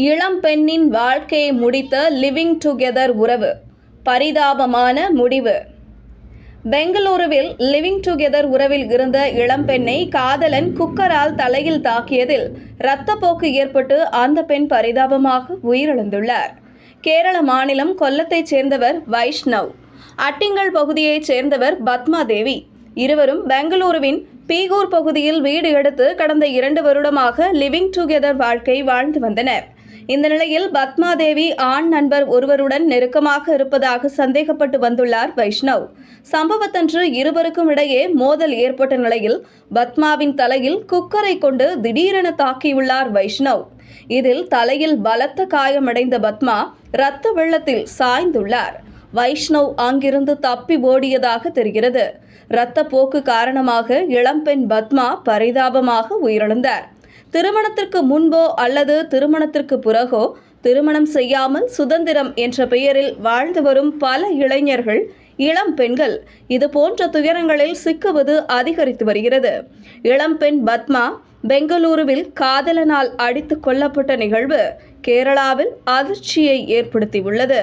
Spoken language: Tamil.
இளம் பெண்ணின் வாழ்க்கையை முடித்த லிவிங் டுகெதர் உறவு. பரிதாபமான முடிவு. பெங்களூருவில் லிவிங் டுகெதர் உறவில் இருந்த இளம்பெண்ணை காதலன் குக்கரால் தலையில் தாக்கியதில் இரத்தப்போக்கு ஏற்பட்டு அந்த பெண் பரிதாபமாக உயிரிழந்துள்ளார். கேரள மாநிலம் கொல்லத்தைச் சேர்ந்தவர் வைஷ்ணவ். அட்டிங்கல் பகுதியைச் சேர்ந்தவர் பத்மாதேவி. இருவரும் பெங்களூருவின் பீகூர் பகுதியில் வீடு எடுத்து கடந்த இரண்டு வருடமாக லிவிங் டுகெதர் வாழ்க்கை வாழ்ந்து வந்தனர். இந்த நிலையில் பத்மா தேவி ஆண் நண்பர் ஒருவருடன் நெருக்கமாக இருப்பதாக சந்தேகப்பட்டு வந்துள்ளார் வைஷ்ணவ். சம்பவத்தன்று இருவருக்கும் இடையே மோதல் ஏற்பட்ட நிலையில் பத்மாவின் தலையில் குக்கரை கொண்டு திடீரென தாக்கியுள்ளார் வைஷ்ணவ். இதில் தலையில் பலத்த காயமடைந்த பத்மா இரத்த வெள்ளத்தில் சாய்ந்துள்ளார். வைஷ்ணவ் அங்கிருந்து தப்பி ஓடியதாக தெரிகிறது. இரத்த போக்கு காரணமாக இளம்பெண் பத்மா பரிதாபமாக உயிரிழந்தார். திருமணத்திற்கு முன்போ அல்லது திருமணத்திற்கு பிறகோ திருமணம் செய்யாமல் சுதந்திரம் என்ற பெயரில் வாழ்ந்து வரும் பல இளைஞர்கள் இளம் பெண்கள் இது போன்ற துயரங்களில் சிக்குவது அதிகரித்து வருகிறது. இளம்பெண் பத்மா பெங்களூருவில் காதலனால் அடித்து கொல்லப்பட்ட நிகழ்வு கேரளாவில் அதிர்ச்சியை ஏற்படுத்தியுள்ளது.